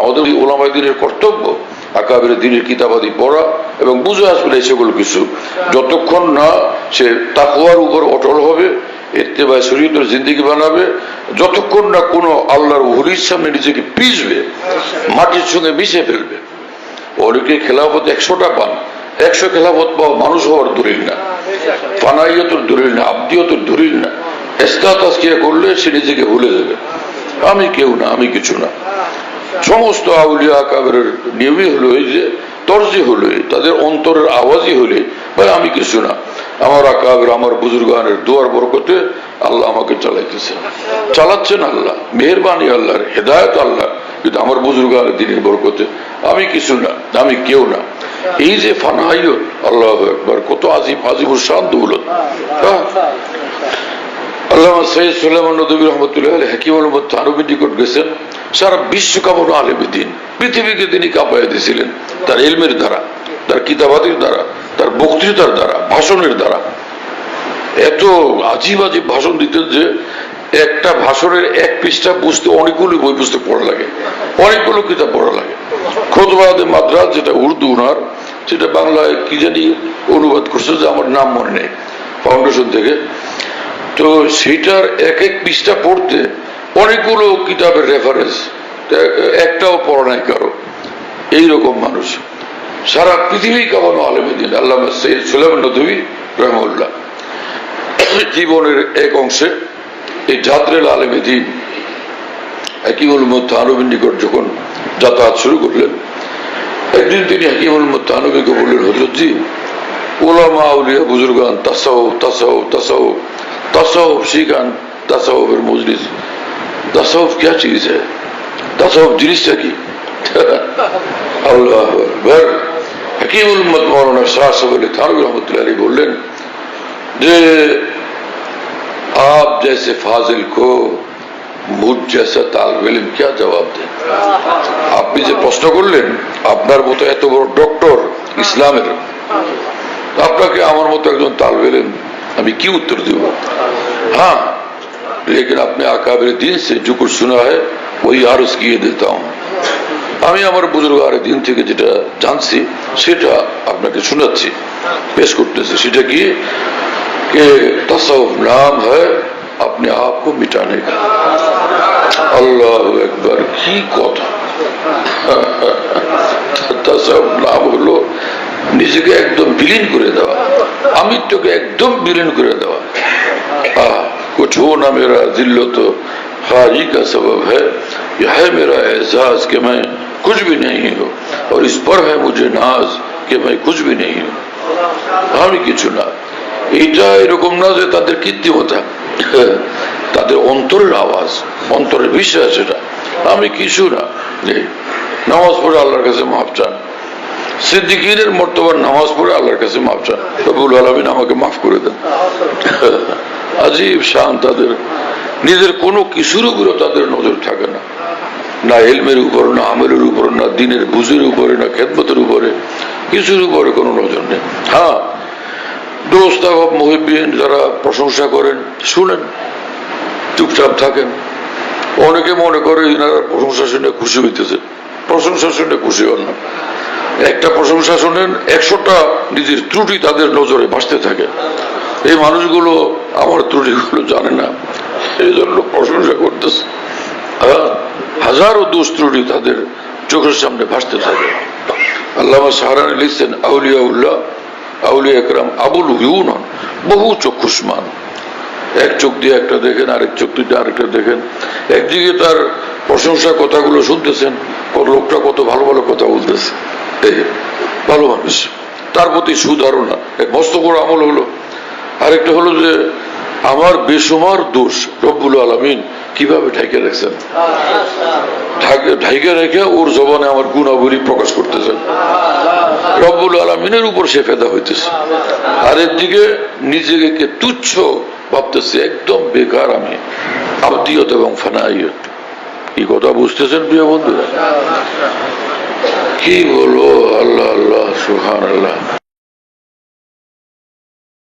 আমাদের ওলামাই দিনের কর্তব্য আকাবের দিনের কিতাবাদি পড়া এবং বুঝে আসবে সেগুলো কিছু। যতক্ষণ না সে তাকুয়ার উপর অটল হবে এত্তেবায় শরীয়তের জিন্দিগি বানাবে, যতক্ষণ না কোনো আল্লাহর হুলির সামনে নিজেকে পিসবে মাটির সঙ্গে মিশে ফেলবে। অনেকে খেলাফত একশোটা পান, একশো খেলাফত পাওয়া মানুষ হওয়ার দলিল না, ফানাইয়তর দলিল না, আব্দিয়তর দলিল না। এস্তাতাসকিয়া করলে সে নিজেকে ভুলে যাবে। আমি কেউ না, আমি কিছু না। সমস্ত আউলিয়া আকাবের নিয়মই হলো এই যে তর্জি হলো, তাদের অন্তরের আওয়াজই হলে, ভাই আমি কিছু না। আমার আকাবের আমার বুজুর্গানের দুয়ার বরকতে আল্লাহ আমাকে চালাইতেছে। চালাচ্ছেন আল্লাহ, মেহরবানি আল্লাহর, হেদায়ত আল্লাহ, কিন্তু আমার বুজুর্গানের দিনের বরকতে আমি কিছু না, আমি কেউ না। এই যে ফানাইয়ত আল্লাহ একবার কত আজিব, আজিবুর শান্ত হলো ভাষণ দিতেন যে একটা ভাষণের এক পৃষ্ঠা বুঝতে অনেকগুলো বই পুস্তক পড়া লাগে। অনেকগুলো কিতাব পড়া লাগে। খোদবাদে মাদ্রাস যেটা উর্দু ওনার সেটা বাংলায় কি জানি অনুবাদ করছে যে আমার নাম মনে নেই। ফাউন্ডেশন থেকে তো সেটার এক এক পৃষ্ঠা পড়তে অনেকগুলো কিতাবের রেফারেন্স একটাও পড়া নাই কারও। এইরকম মানুষ। সারা পৃথিবী কামানো আলমদিন আল্লাহ সৈয়দ সুলাম নদী রহমুল্লাহ জীবনের এক অংশে এই জাদরেল আলমদিন হাকিমুল মধ্যে মোত্তানবীর নিকট যখন যাতায়াত শুরু করলেন, একদিন তিনি হাকিমুল মধ্যে মোত্তানবীকে বললেন হজরতজি ওলামা আউলিয়া বুজুর্গান তাসাও তাসাও তাসাও तसवफ सीखन तसवफ मजलिस तसवफ क्या चीज है तसवफ जिनिस की আল্লাহ আকবর। হাকিমুল মত মৌলানা শাহ সব আলী থানবী রহমতুল্লাহ আলী বললেন যে आप जैसे फाजिल को মুঠ জেসা কে জবাব দেন? আপনি যে প্রশ্ন করলেন আপনার মতো এত বড় ডক্টর ইসলামের। আপনাকে আমার মতো একজন তালবেলেন আমি কি उत्तर देव हाँ लेकिन अपने आकाबिर दिन से जो कुछ सुना है वही आरज किए देता हूँ আমি আমার বুজুর্গার দিন থেকে যেটা জানছি সেটা আপনাকে শোনাচ্ছি পেশ করতেছি সেটা কি कि तसव्वुफ नाम है अपने आप को मिटाने का আল্লাহ একবার কি কথা তাসাউফ নাম হলো নিজেকে একদম বিলীন করে দেওয়া আমিত্বকে একদম বিলীন করে দেওয়া हाँ कुछ हो ना मेरा जिल्लत हाजी का सबब है यह है मेरा एहसास कि मैं कुछ भी नहीं हूँ और इस पर है मुझे नाज कि मैं कुछ भी नहीं हूँ আমি কিছু না এইটা এরকম না যে তাদের কৃত্রিমতা তাদের অন্তরের আওয়াজ অন্তরের বিশ্বাস এটা আমি কিছু না যে নামাজ পড়ে আল্লাহর কাছে মাপ চান সিদ্দিকিনের মর্তবার নামাজ পড়ে আল্লাহর কাছে মাফ চান। রবুল আলমিন আমাকে মাফ করে দেন। আজীব শান তাদের। নিজের কোনো কিছুর উপরে তাদের নজর থাকে না। না এলমের উপর, না আমেলের উপর, না দিনের বুঝের উপরে, না খেদমতের উপরে। কিছুর উপরে কোনো নজর নেই। হ্যাঁ দোস্ত মহিবিন যারা প্রশংসা করেন, শুনেন, চুপচাপ থাকেন। অনেকে মনে করে এনারা প্রশংসা শুনে খুশি হইতেছে। প্রশংসা শুনে খুশি হন না। একটা প্রশংসা শোনেন একশোটা নিজের ত্রুটি তাদের নজরে ভাসতে থাকে। এই মানুষগুলো আমার ত্রুটিগুলো জানে না। এই জন্য প্রশংসা করতেছে। হ্যাঁ, হাজারো দোষ ত্রুটি তাদের চোখের সামনে ভাসতে থাকে। আল্লাহ সাহারানি লিখছেন আউলিয়া উল্লাহ আউলিয়া একরাম আবুল হুন বহু চক্ষুষ্মান এক চোখ দিয়ে একটা দেখেন আরেক চোখ দিয়ে আরেকটা দেখেন। একদিকে তার প্রশংসা কথাগুলো শুনতেছেন লোকটা কত ভালো ভালো কথা বলতেছে। ভালো মানুষ। তার প্রতি সুধারণা। মস্ত বড় আমল হলো। আরেকটা হলো যে, আমার বেসুমার দোষ, রব্বুল আলমিন কীভাবে ঢাকে রাখছেন? ঢাকে- রেখে ওর জবানে আমার গুণাবলী প্রকাশ করতেছেন। রব্বুল আলমিনের উপর সে ফেদা হইতেছে। আর দিকে নিজেকে তুচ্ছ ভাবতেছে, একদম বেকার আমি। আবদিয়ত এবং ফানাইয়ত। কি কথা বুঝতেছেন প্রিয় বন্ধুরা? কি বলব আল্লাহ আল্লাহ সুহান আল্লাহ